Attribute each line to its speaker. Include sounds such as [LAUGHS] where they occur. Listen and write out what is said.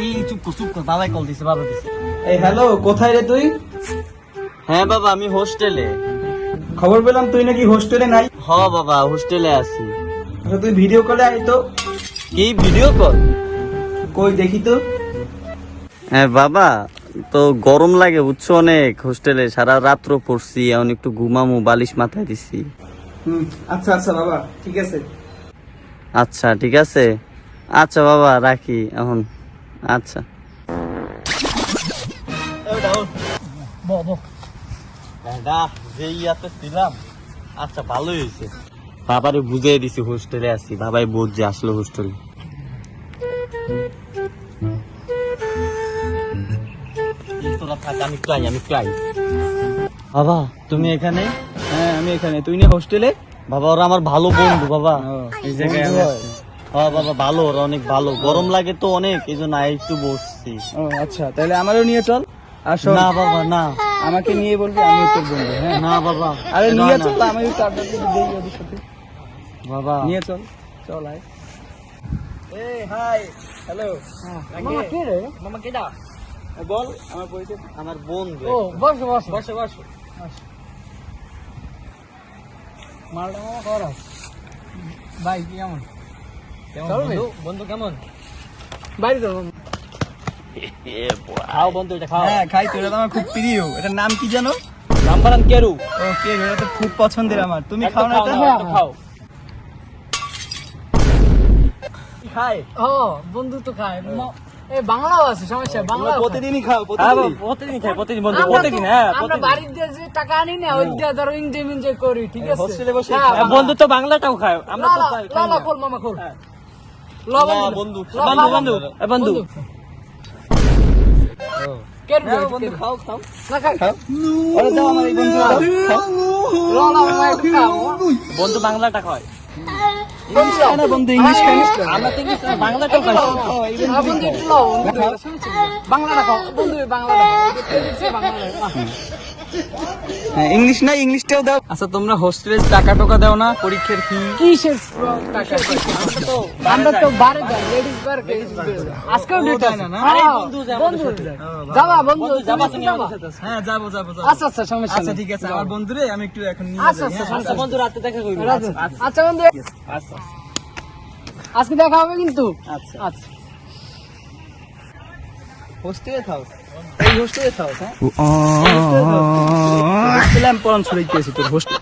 Speaker 1: এই চুপ কর চুপ কর বাবাই কল দিছে বাবা দিছে।
Speaker 2: এই হ্যালো কোথায় রে তুই?
Speaker 1: হ্যাঁ বাবা আমি হোস্টেলে।
Speaker 2: খবর পেলাম তুই নাকি হোস্টেলে নাই।
Speaker 1: হ বাবা হোস্টেলে আছি।
Speaker 2: আচ্ছা তুই ভিডিও কলে আয় তো।
Speaker 1: কি ভিডিও কল
Speaker 2: কই দেখি তো।
Speaker 1: হ্যাঁ বাবা তো গরম লাগে বুঝছ অনেক হোস্টেলে সারা রাত্র পড়ছি এখন একটু ঘুমামু বালিশ মাথায় দিছি।
Speaker 2: হুম আচ্ছা আচ্ছা বাবা ঠিক আছে।
Speaker 1: আচ্ছা ঠিক আছে। আচ্ছা বাবা রাখি এখন। আচ্ছা। ছিলাম আচ্ছা ভালোই হয়েছে। বাবারে বুঝিয়ে দিছি হোস্টেলে আছি। বাবাই বুঝছে আসলো হোস্টেলে। বাবা তুমি এখানে?
Speaker 2: হ্যাঁ আমি এখানে। তুই না হোস্টেলে?
Speaker 1: বাবা ওরা আমার ভালো বন্ধু বাবা।
Speaker 2: এই জায়গায়
Speaker 1: হয়। হ্যাঁ বাবা ভালো ওরা অনেক ভালো। গরম লাগে তো অনেক এই জন্য একটু বসছি।
Speaker 2: ও আচ্ছা তাহলে আমারও নিয়ে চল। আর শোন,
Speaker 1: না বাবা না।
Speaker 2: আমাকে নিয়ে বলবি আমি তোর বন্ধু হ্যাঁ?
Speaker 1: না বাবা।
Speaker 2: আরে নিয়ে চল আমি আড্ডা দিয়ে দেই ওদের সাথে।
Speaker 1: বাবা।
Speaker 2: নিয়ে চল চল আয়। এ হাই হ্যালো।
Speaker 3: মামা কে রে? মামা কেডা
Speaker 2: বল আমার পরিচয়।
Speaker 1: আমার বন্ধু
Speaker 3: ও বসো বসো।
Speaker 2: বসে বসে।
Speaker 3: মালটা মামা করাস ভাই কি কেমন?
Speaker 2: বন্ধু? বন্ধু কেমন?
Speaker 3: বাইরে যাও [LAUGHS]
Speaker 1: খাও বন্ধু এটা খাও।
Speaker 2: হ্যাঁ খাই তো এটা আমার খুব প্রিয়। এটার নাম কি জানো
Speaker 1: রামবারান কেরু।
Speaker 2: ও কে এটা তো খুব পছন্দের আমার। তুমি খাও না এটা।
Speaker 1: খাও।
Speaker 2: খাই
Speaker 3: ও বন্ধু তো খায়। বাংলাও আছে সমস্যা বাংলা
Speaker 2: প্রতিদিনই খাও প্রতিদিন
Speaker 1: প্রতিদিন খাই প্রতিদিন বন্ধু প্রতিদিন হ্যাঁ
Speaker 3: আমরা বাড়ির দিয়ে যে টাকা আনি না ওই দিয়ে ধরো এনজয় মেনজয় করি ঠিক আছে?
Speaker 2: হোস্টেলে বসে
Speaker 3: হ্যাঁ।
Speaker 1: বন্ধু তো বাংলাটাও খায়। আমরা তো খাই?
Speaker 3: খোল মামা খোল।
Speaker 2: হ্যাঁ।
Speaker 3: বন্ধু
Speaker 1: বন্ধু বন্ধু?
Speaker 3: খাও
Speaker 2: খাও
Speaker 1: বাংলাটা খায়
Speaker 2: খায় বন্ধু? ইংলিশ
Speaker 1: খাই
Speaker 3: হ্যাঁ। বাংলাটা খাও। বন্ধু বাংলাটা
Speaker 2: হ্যাঁ ইংলিশ না ইংলিশটাও দাও। আচ্ছা তোমরা হোস্টেলে টাকা টোকা দাও না পরীক্ষার ফি
Speaker 3: কিসের টাকা আমরা তো বারে যাই লেডিস বার আজকেও ডেট আছে
Speaker 2: না?
Speaker 3: আরে
Speaker 1: আরে
Speaker 3: বন্ধু
Speaker 1: বন্ধু,
Speaker 3: যাবা
Speaker 1: যাবা
Speaker 2: হ্যাঁ যাব যাব যাব।
Speaker 3: আচ্ছা আচ্ছা সমস্যা
Speaker 2: আচ্ছা ঠিক আছে আমার বন্ধুরে আমি একটু এখন নিয়ে
Speaker 3: আচ্ছা আচ্ছা
Speaker 2: হ্যাঁ?
Speaker 1: বন্ধু রাতে দেখা করবি।
Speaker 3: আচ্ছা, আচ্ছা বন্ধু।
Speaker 2: আচ্ছা।
Speaker 3: আজকে দেখা হবে কিন্তু।
Speaker 2: আচ্ছা।
Speaker 3: আচ্ছা।
Speaker 2: হোস্টেলে থাও এই হোস্টেলে থাও হ্যাঁ? হোস্টেলে পড়ান ছড়াইতেছি তোর হোস্টেল